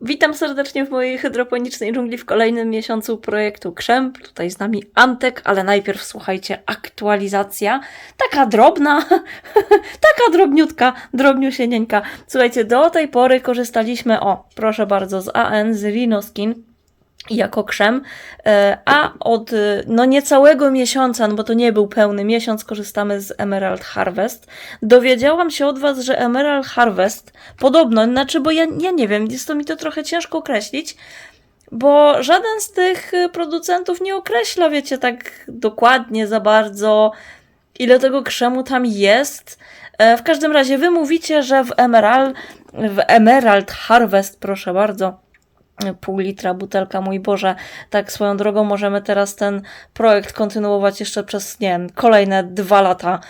Witam serdecznie w mojej hydroponicznej dżungli w kolejnym miesiącu projektu Krzęp. Tutaj z nami Antek, ale najpierw słuchajcie, aktualizacja. Taka drobna, taka drobniutka, drobniusienieńka. Słuchajcie, do tej pory korzystaliśmy, o, proszę bardzo, z AN, z Rinoskin jako krzem, e, a od e, no niecałego miesiąca, no bo to nie był pełny miesiąc, korzystamy z Emerald Harvest. Dowiedziałam się od Was, że Emerald Harvest podobno, znaczy, bo ja, ja nie wiem, jest to mi to trochę ciężko określić, bo żaden z tych e, producentów nie określa, wiecie, tak dokładnie za bardzo, ile tego krzemu tam jest. W każdym razie wy mówicie, że w Emerald, w Emerald Harvest, proszę bardzo, pół litra butelka, mój Boże, tak swoją drogą możemy teraz ten projekt kontynuować jeszcze przez, nie wiem, kolejne dwa lata.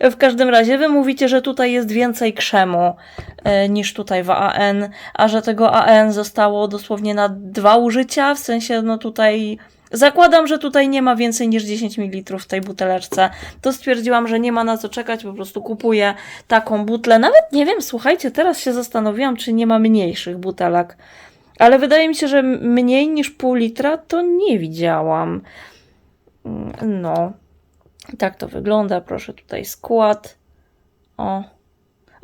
w każdym razie wy mówicie, że tutaj jest więcej krzemu e, niż tutaj w AN, a że tego AN zostało dosłownie na dwa użycia, w sensie no tutaj Zakładam, że tutaj nie ma więcej niż 10 ml w tej buteleczce. To stwierdziłam, że nie ma na co czekać, po prostu kupuję taką butlę. Nawet nie wiem, słuchajcie, teraz się zastanowiłam, czy nie ma mniejszych butelek. Ale wydaje mi się, że mniej niż pół litra to nie widziałam. Mm, No. Tak to wygląda. Proszę tutaj skład. O.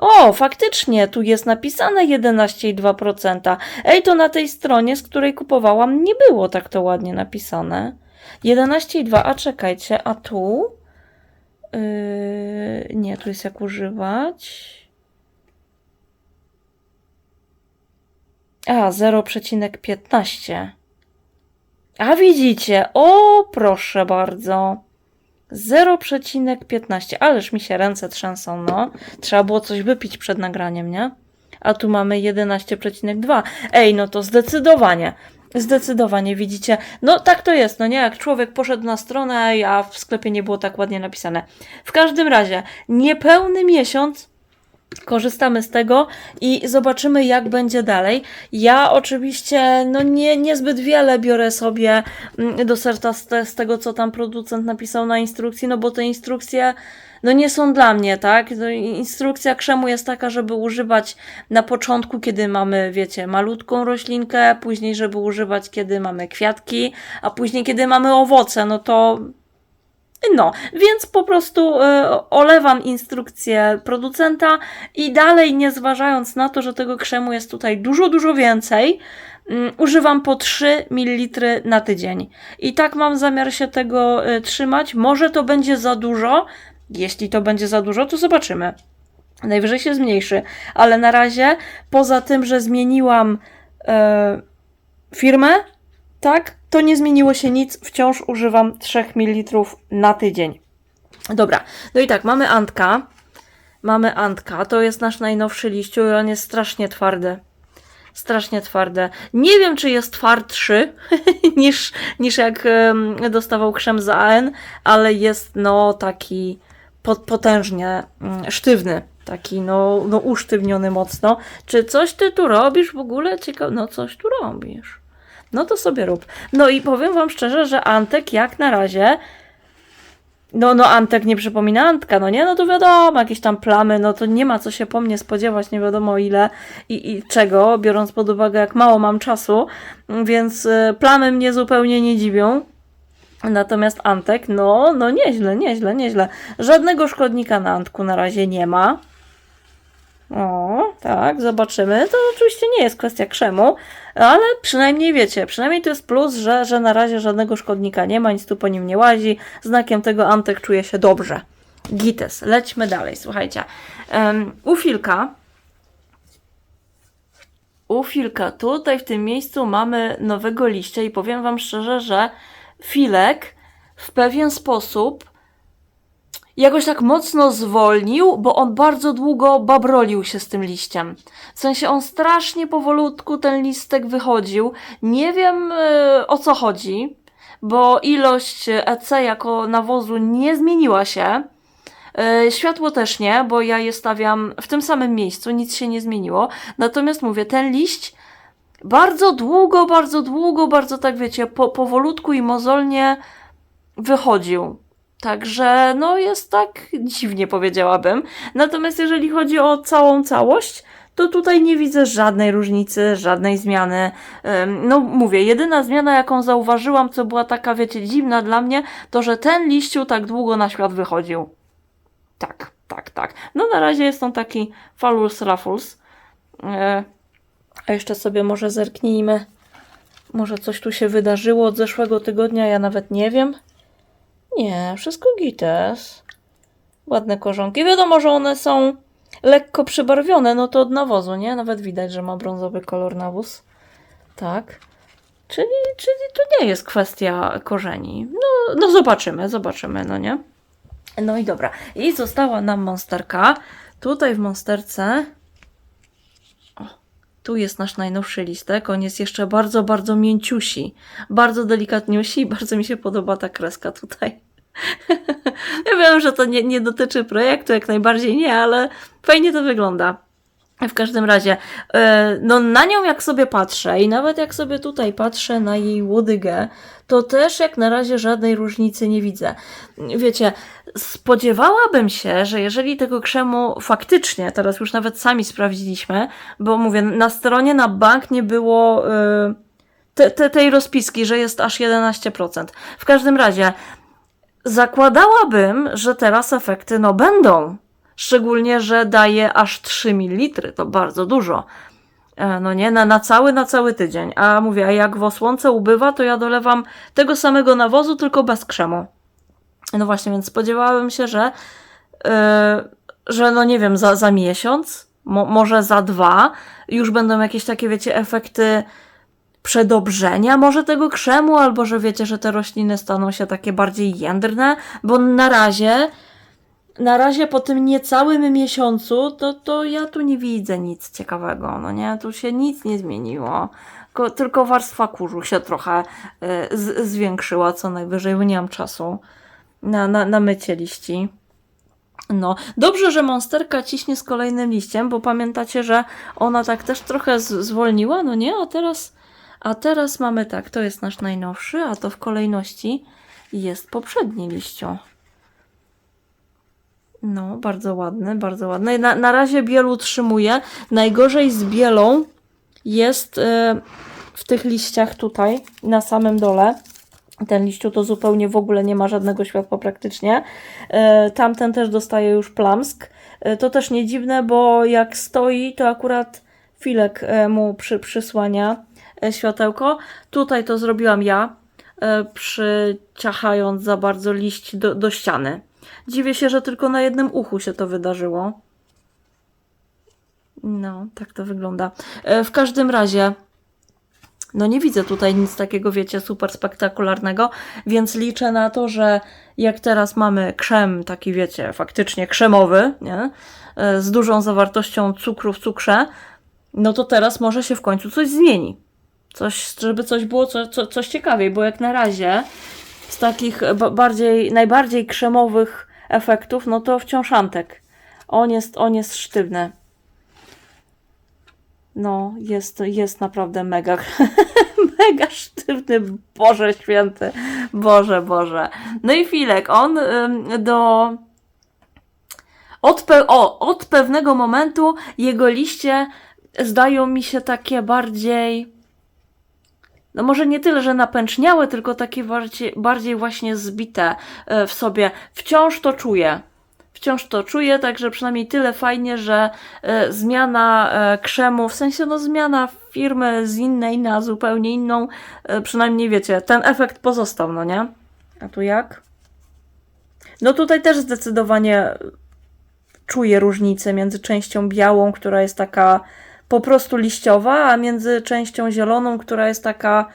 O, faktycznie, tu jest napisane 11,2%. Ej, to na tej stronie, z której kupowałam, nie było tak to ładnie napisane. 11,2, a czekajcie, a tu? Yy, nie, tu jest jak używać. A, 0,15. A widzicie, o, proszę bardzo. 0,15. Ależ mi się ręce trzęsą, no. Trzeba było coś wypić przed nagraniem, nie? A tu mamy 11,2. Ej, no to zdecydowanie. Zdecydowanie widzicie. No tak to jest, no nie? Jak człowiek poszedł na stronę, a w sklepie nie było tak ładnie napisane. W każdym razie, niepełny miesiąc korzystamy z tego i zobaczymy, jak będzie dalej. Ja oczywiście, no nie, niezbyt wiele biorę sobie mm, do serca z, te, z tego, co tam producent napisał na instrukcji, no bo te instrukcje, no nie są dla mnie, tak? No, instrukcja krzemu jest taka, żeby używać na początku, kiedy mamy, wiecie, malutką roślinkę, później, żeby używać, kiedy mamy kwiatki, a później, kiedy mamy owoce, no to no, więc po prostu e, olewam instrukcję producenta i dalej, nie zważając na to, że tego krzemu jest tutaj dużo, dużo więcej, mm, używam po 3 ml na tydzień. I tak mam zamiar się tego e, trzymać. Może to będzie za dużo. Jeśli to będzie za dużo, to zobaczymy. Najwyżej się zmniejszy, ale na razie, poza tym, że zmieniłam e, firmę, tak, to nie zmieniło się nic, wciąż używam 3 ml na tydzień. Dobra, no i tak, mamy Antka. Mamy Antka, to jest nasz najnowszy liściu i on jest strasznie twardy. Strasznie twarde. Nie wiem, czy jest twardszy niż, niż jak dostawał krzem z AN, ale jest no taki pot, potężnie mm, sztywny. Taki no, no usztywniony mocno. Czy coś ty tu robisz w ogóle? Ciekawe, no coś tu robisz. No to sobie rób. No i powiem wam szczerze, że Antek jak na razie. No, no, Antek nie przypomina Antka, no nie? No to wiadomo, jakieś tam plamy, no to nie ma co się po mnie spodziewać, nie wiadomo ile i, i czego, biorąc pod uwagę, jak mało mam czasu, więc y, plamy mnie zupełnie nie dziwią. Natomiast Antek, no, no nieźle, nieźle, nieźle. Żadnego szkodnika na Antku na razie nie ma. O, tak, zobaczymy. To oczywiście nie jest kwestia krzemu, ale przynajmniej wiecie, przynajmniej to jest plus, że, że na razie żadnego szkodnika nie ma, nic tu po nim nie łazi. Znakiem tego Antek czuje się dobrze. Gites, lećmy dalej, słuchajcie. Um, u Filka, u Filka, tutaj w tym miejscu mamy nowego liścia i powiem Wam szczerze, że Filek w pewien sposób jakoś tak mocno zwolnił, bo on bardzo długo babrolił się z tym liściem. W sensie on strasznie powolutku ten listek wychodził. Nie wiem e, o co chodzi, bo ilość EC jako nawozu nie zmieniła się. E, Światło też nie, bo ja je stawiam w tym samym miejscu, nic się nie zmieniło. Natomiast mówię, ten liść bardzo długo, bardzo długo, bardzo tak wiecie, po, powolutku i mozolnie wychodził. Także no jest tak dziwnie powiedziałabym. Natomiast jeżeli chodzi o całą całość, to tutaj nie widzę żadnej różnicy, żadnej zmiany. No mówię, jedyna zmiana, jaką zauważyłam, co była taka, wiecie, dziwna dla mnie, to że ten liściu tak długo na świat wychodził. Tak, tak, tak. No na razie jest on taki Falus Raffles. E, A jeszcze sobie może zerknijmy. Może coś tu się wydarzyło od zeszłego tygodnia, ja nawet nie wiem. Nie, wszystko gites. Ładne korzonki. Wiadomo, że one są lekko przybarwione, no to od nawozu, nie? Nawet widać, że ma brązowy kolor nawóz. Tak. Czyli, czyli to nie jest kwestia korzeni. No, no zobaczymy, zobaczymy, no nie? No i dobra. I została nam monsterka. Tutaj w monsterce. Tu jest nasz najnowszy listek. On jest jeszcze bardzo, bardzo mięciusi. Bardzo delikatniusi. Bardzo mi się podoba ta kreska tutaj. ja wiem, że to nie, nie dotyczy projektu, jak najbardziej nie, ale fajnie to wygląda. W każdym razie, e, no na nią jak sobie patrzę i nawet jak sobie tutaj patrzę na jej łodygę, to też jak na razie żadnej różnicy nie widzę. Wiecie, spodziewałabym się, że jeżeli tego krzemu faktycznie, teraz już nawet sami sprawdziliśmy, bo mówię, na stronie na bank nie było y, te, te, tej rozpiski, że jest aż 11%. W każdym razie, zakładałabym, że teraz efekty no będą. Szczególnie, że daje aż 3 ml, to bardzo dużo. E, No nie, na, na cały, na cały tydzień. A mówię, a jak w osłonce ubywa, to ja dolewam tego samego nawozu, tylko bez krzemu. No właśnie, więc spodziewałem się, że, e, że no nie wiem, za, za miesiąc, mo, może za dwa, już będą jakieś takie, wiecie, efekty przedobrzenia może tego krzemu, albo że wiecie, że te rośliny staną się takie bardziej jędrne, bo na razie, na razie po tym niecałym miesiącu, to, to ja tu nie widzę nic ciekawego, no nie, tu się nic nie zmieniło. Ko- Tylko warstwa kurzu się trochę y, z, zwiększyła, co najwyżej, bo nie mam czasu na, na, na mycie liści. No, dobrze, że monsterka ciśnie z kolejnym liściem, bo pamiętacie, że ona tak też trochę z, zwolniła, no nie? A teraz, a teraz mamy tak, to jest nasz najnowszy, a to w kolejności jest poprzedni liściu. No, bardzo ładny, bardzo ładny. Na, na razie bielu utrzymuje. Najgorzej z bielą jest e, w tych liściach tutaj, na samym dole. Ten liściu to zupełnie w ogóle nie ma żadnego światła praktycznie. E, Tamten też dostaje już plamsk. E, To też nie dziwne, bo jak stoi, to akurat filek e, mu przy, przysłania e, światełko. Tutaj to zrobiłam ja, e, przyciachając za bardzo liść do, do ściany. Dziwię się, że tylko na jednym uchu się to wydarzyło. No, tak to wygląda. E, W każdym razie, no nie widzę tutaj nic takiego, wiecie, super spektakularnego, więc liczę na to, że jak teraz mamy krzem, taki wiecie, faktycznie krzemowy, nie? E, z dużą zawartością cukru w cukrze, no to teraz może się w końcu coś zmieni. Coś, żeby coś było, co, co, coś ciekawiej, bo jak na razie z takich ba- bardziej, najbardziej krzemowych efektów, no to wciąż antek. On jest, on jest sztywny. No, jest, jest naprawdę mega, mega sztywny, Boże święty, Boże, Boże. No i Filek, on do... Od, pe- o, od pewnego momentu jego liście zdają mi się takie bardziej... No może nie tyle, że napęczniałe, tylko takie bardziej, bardziej właśnie zbite e, w sobie. Wciąż to czuję. Wciąż to czuję, także przynajmniej tyle fajnie, że e, zmiana e, krzemu, w sensie no zmiana firmy z innej na zupełnie inną, przynajmniej wiecie, ten efekt pozostał, no nie? A tu jak? No tutaj też zdecydowanie czuję różnicę między częścią białą, która jest taka po prostu liściowa, a między częścią zieloną, która jest taka.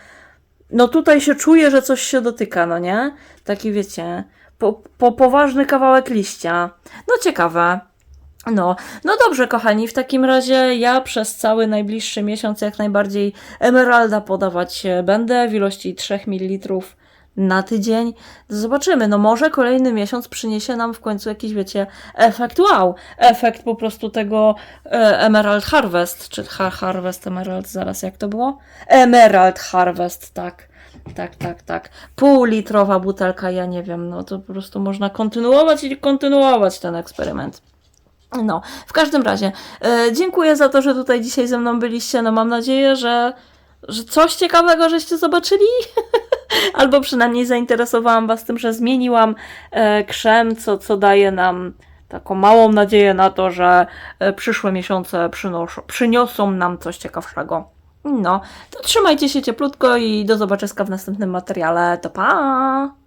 No tutaj się czuje, że coś się dotyka, no nie? Taki wiecie, po, po, poważny kawałek liścia. No ciekawe. No, no dobrze, kochani, w takim razie ja przez cały najbliższy miesiąc jak najbardziej emeralda podawać e, będę w ilości 3 ml na tydzień. Zobaczymy, no może kolejny miesiąc przyniesie nam w końcu jakiś, wiecie, efekt wow, efekt po prostu tego e, Emerald Harvest, czy ha Harvest Emerald, zaraz jak to było? Emerald Harvest, tak. Tak, tak, tak. Półlitrowa butelka, ja nie wiem, no to po prostu można kontynuować i kontynuować ten eksperyment. No, w każdym razie, e, dziękuję za to, że tutaj dzisiaj ze mną byliście. No, mam nadzieję, że, że coś ciekawego żeście zobaczyli. Albo przynajmniej zainteresowałam Was tym, że zmieniłam e, krzem, co, co daje nam taką małą nadzieję na to, że e, przyszłe miesiące przynoszą, przyniosą nam coś ciekawszego. No, to trzymajcie się cieplutko i do zobaczenia w następnym materiale. To pa!